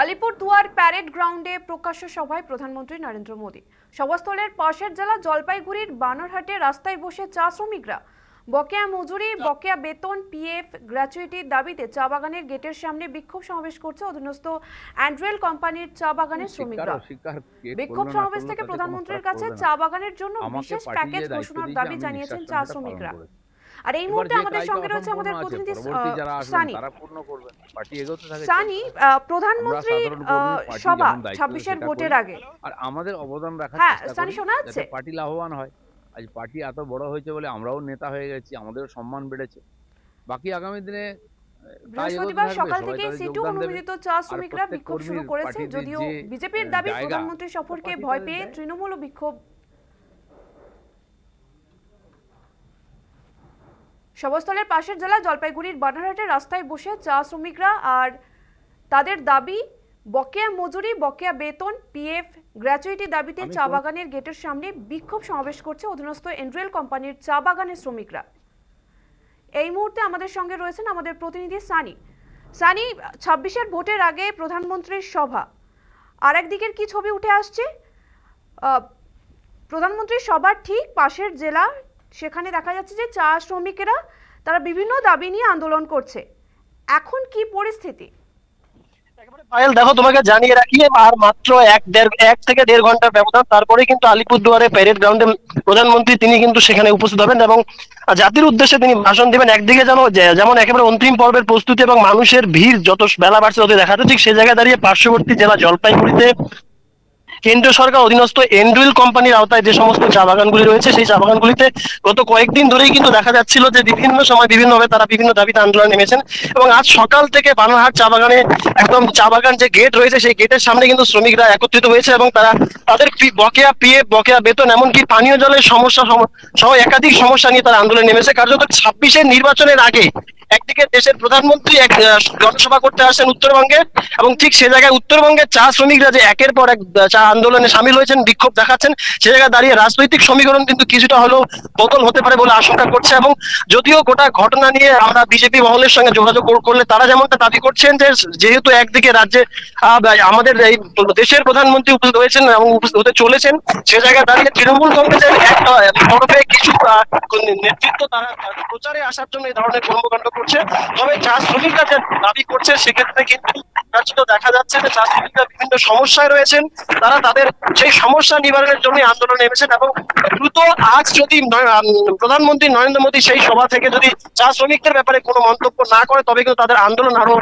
Alipurduar parade গ্রাউন্ডে প্রকাশ্য সভায় প্রধানমন্ত্রী নরেন্দ্র মোদী। সভাস্থলের পাশের জেলা জলপাইগুড়ির বানরহাটে রাস্তায় বসে চা শ্রমিকরা। বকেয়া মজুরি বকেয়া বেতন পিএফ গ্র্যাচুইটির দাবিতে চা বাগানের গেটের সামনে বিক্ষোভ সমাবেশ করছে অধীনস্থ অ্যান্ড্রেল কোম্পানির চা বাগানের শ্রমিকরা। বিক্ষোভ সমাবেশ থেকে প্রধানমন্ত্রীর কাছে চা বাগানের জন্য বিশেষ প্যাকেজ ঘোষণার দাবি জানিয়েছেন চা শ্রমিকরা। আর এই মুহূর্তে আমাদের সঙ্গে রয়েছে আমাদের প্রতিনিধি সানি। সানি প্রধানমন্ত্রী সভা ছাব্বিশের ভোটের আগে। আর আমাদের অবদান রাখার হ্যাঁ, সানি শোনা যাচ্ছে? পার্টি লাভবান হয়। আজ পার্টি এত বড় হয়েছে বলে আমরাও নেতা হয়ে গেছি আমাদেরও সম্মান বেড়েছে। বাকি আগামী দিনে বৃহস্পতিবার সকাল থেকে সিটু অনুমোদিত চা শ্রমিকরা বিক্ষোভ শুরু করেছে যদিও বিজেপির দাবি প্রধানমন্ত্রী সফরকে ভয় পেয়ে তৃণমূল ও বিক্ষোভ সভাস্থলের পাশের জেলা জলপাইগুড়ির বানারহাটের রাস্তায় বসে চা শ্রমিকরা আর তাদের দাবি বকেয়া মজুরি বকেয়া বেতন পিএফ গ্র্যাচুইটি দাবিতে চা বাগানের গেটের সামনে বিক্ষোভ সমাবেশ করছে অধীনস্থ এন্ড্রেল কোম্পানির চা বাগানের শ্রমিকরা। এই মুহূর্তে আমাদের সঙ্গে রয়েছেন আমাদের প্রতিনিধি সানি। সানি ছাব্বিশের ভোটের আগে প্রধানমন্ত্রীর সভা। আর একদিকের কি ছবি উঠে আসছে? প্রধানমন্ত্রীর সভার ঠিক পাশের জেলা সেখানে দেখা যাচ্ছে যে চা শ্রমিকেরা তারা বিভিন্ন দাবি নিয়ে আন্দোলন করছে। এখন কি পরিস্থিতি? পায়েল দেখো, তোমাকে জানিয়ে রাখি, আর মাত্র এক দেড়, এক থেকে দেড় ঘণ্টার ব্যবধান। তারপরে কিন্তু আলিপুরদুয়ারে প্যারেড গ্রাউন্ডে প্রধানমন্ত্রী তিনি কিন্তু সেখানে উপস্থিত হবেন এবং জাতির উদ্দেশ্যে তিনি ভাষণ দেবেন। একদিকে যেন যেমন একেবারে অন্তিম পর্বের প্রস্তুতি এবং মানুষের ভিড় যত বেলা বাড়ছে তত দেখা যাচ্ছে, ঠিক সেই জায়গায় দাঁড়িয়ে পার্শ্ববর্তী জেলা জলপাইগুড়িতে কেন্দ্রীয় সরকার অধীনস্থ এন্ড্রিল কোম্পানির আওতায় যে সমস্ত চা বাগানগুলি রয়েছে, সেই চা বাগানগুলিতে গত কয়েকদিন ধরেই কিন্তু দেখা যাচ্ছিল যে বিভিন্ন সময় বিভিন্নভাবে তারা বিভিন্ন দাবিতে আন্দোলনে নেমেছেন এবং আজ সকাল থেকে বানারহাট চা বাগানে একদম চা বাগান যে গেট রয়েছে, সেই গেটের সামনে কিন্তু শ্রমিকরা একত্রিত হয়েছে এবং তারা তাদের বকেয়া পিএফ, বকেয়া বেতন এমনকি পানীয় জলের সমস্যা সম- সহ একাধিক সমস্যা নিয়ে তারা আন্দোলনে নেমেছে। কার্যত ছাব্বিশের নির্বাচনের আগে একদিকে দেশের প্রধানমন্ত্রী এক জনসভা করতে আসেন উত্তরবঙ্গে এবং ঠিক সে জায়গায় উত্তরবঙ্গের চা শ্রমিকরা যে একের পর এক চা আন্দোলনে সামিল হয়েছেন, বিক্ষোভ দেখাচ্ছেন, সে জায়গায় দাঁড়িয়ে রাজনৈতিক সমীকরণ কিন্তু কিছুটা হলেও বদল হতে পারে বলে আশঙ্কা করছে এবং যদিও গোটা ঘটনা নিয়ে আমরা বিজেপি মহলের সঙ্গে যোগাযোগ করলে তারা যেমনটা দাবি করছেন যে যেহেতু একদিকে রাজ্যে আমাদের এই দেশের প্রধানমন্ত্রী উপস্থিত হয়েছেন এবং উপস্থিত হতে চলেছেন, সে জায়গায় দাঁড়িয়ে তৃণমূল কংগ্রেসের তরফে কিছু নেতৃত্ব তারা প্রচারে আসার জন্য এই ধরনের কর্মকাণ্ড করছে। তবে চা শ্রমিকরা যে দাবি করছে, সেক্ষেত্রে কিন্তু দেখা যাচ্ছে যে চা শ্রমিকরা বিভিন্ন সমস্যায় রয়েছেন। তারা তাদের সেই সমস্যা নিবারণের জন্য আন্দোলনে নেমেছেন এবং দ্রুত আজ যদি প্রধানমন্ত্রী নরেন্দ্র মোদী সেই সভা থেকে যদি চা শ্রমিকদের ব্যাপারে কোনো মন্তব্য না করে, তবে কিন্তু তাদের আন্দোলন আরও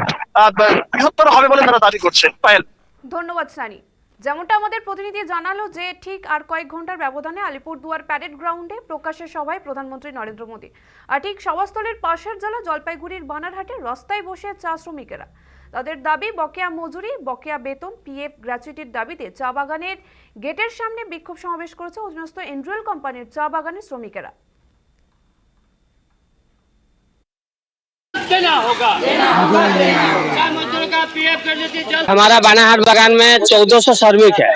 বৃহত্তর হবে বলে তারা দাবি করছে পায়েল। ধন্যবাদ, সানি। যেমনটা আমাদের প্রতিনিধি জানালো যে ঠিক আর কয়েক ঘন্টার ব্যবধানে আলিপুরদুয়ার প্যারেড গ্রাউন্ডে প্রকাশের সভায় প্রধানমন্ত্রী নরেন্দ্র মোদী আর ঠিক সভাস্থলের পাশের জেলা জলপাইগুড়ির বানারহাটে রাস্তায় বসে চা শ্রমিকেরা তাদের দাবি বকেয়া মজুরি বকেয়া বেতন পিএফ গ্র্যাচুইটির দাবিতে চা বাগানের গেটের সামনে বিক্ষোভ সমাবেশ করেছে অধীনস্থ এন্ড্রুয়েল কোম্পানির চা বাগানের শ্রমিকেরা देना होगा चार मजदूरों का पीएफ कर देती जल्द हमारा बानाहाट बागान में 1400 श्रमिक है।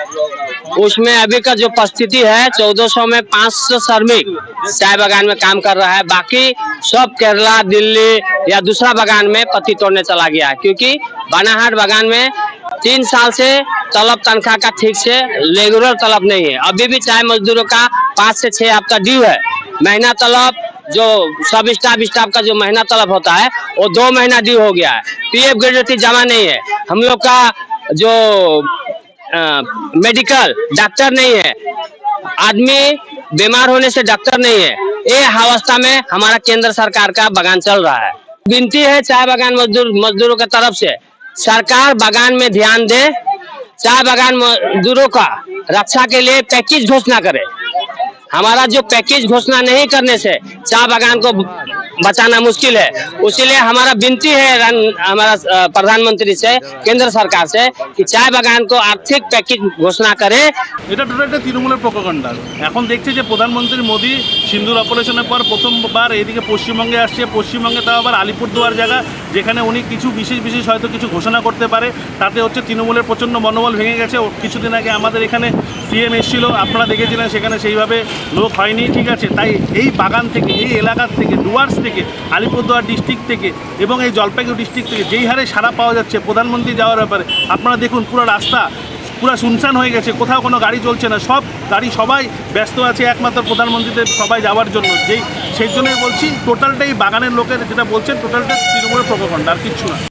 उसमें अभी का जो परिस्थिति है 1400 में 500 श्रमिक चाय बागान में काम कर रहा है। बाकी सब केरला, दिल्ली या दूसरा बागान में पत्ती तोड़ने चला गया है, क्योंकि बानाहाट बागान में तीन साल से तलब तनख्वाह का ठीक से रेगुलर तलब नहीं है। अभी भी चाय मजदूरों का पाँच से छह हफ़्ता ड्यू है। महीना तलब जो सब स्टाफ स्टाफ का जो महीना तलब होता है, वो दो महीना ड्यू हो गया है। पीएफ ग्रेजुएटी जमा नहीं है। हम लोग का जो मेडिकल डॉक्टर नहीं है। आदमी बीमार होने से डॉक्टर नहीं है। ये अवस्था में हमारा केंद्र सरकार का बगान चल रहा है। विनती है चाय बागान मजदूर, मजदूरों की तरफ़ से, सरकार बागान में ध्यान दे, चाय बागान मजदूरों का रक्षा के लिए पैकेज घोषणा करे। हमारा जो पैकेज घोषणा नहीं करने से चाय बागान को बचाना मुश्किल है इसीलिए हमारा विनती है रन- हमारा अ, प्रधानमंत्री से केंद्र सरकार से कि चाय बागान को आर्थिक पैकेज घोषणा करे এটা টোটাল একটা তৃণমূলের প্রকাণ্ডার এখন দেখছে যে প্রধানমন্ত্রী মোদী সিন্দুর অপারেশনের পর প্রথমবার এদিকে পশ্চিমবঙ্গে আসছে পশ্চিমবঙ্গে তাও আবার আলিপুরদুয়ার জায়গা যেখানে উনি কিছু বিশেষ বিশেষ হয়তো কিছু ঘোষণা করতে পারে, তাতে হচ্ছে তৃণমূলের প্রচণ্ড মনোবল ভেঙে গেছে। কিছুদিন আগে আমাদের এখানে সিএম এসেছিল, আপনারা দেখেছিলেন সেখানে সেইভাবে লোক হয়নি, ঠিক আছে? তাই এই বাগান থেকে, এই এলাকার থেকে ডুয়ার্স থেকে, আলিপুরদুয়ার ডিস্ট্রিক্ট থেকে এবং এই জলপাইগুড়ি ডিস্ট্রিক্ট থেকে যেই হারে সারা পাওয়া যাচ্ছে প্রধানমন্ত্রী যাওয়ার ব্যাপারে, আপনারা দেখুন পুরো রাস্তা পুরো শুনশান হয়ে গেছে, কোথাও কোনো গাড়ি চলছে না, সব গাড়ি সবাই ব্যস্ত আছে, একমাত্র প্রধানমন্ত্রীদের সবাই যাওয়ার জন্য। যেই, সেই জন্যই বলছি, টোটালটাই বাগানের লোকের যেটা বলছেন টোটালটা তৃণমূলের প্রকোপণ্ড আর কিচ্ছু না।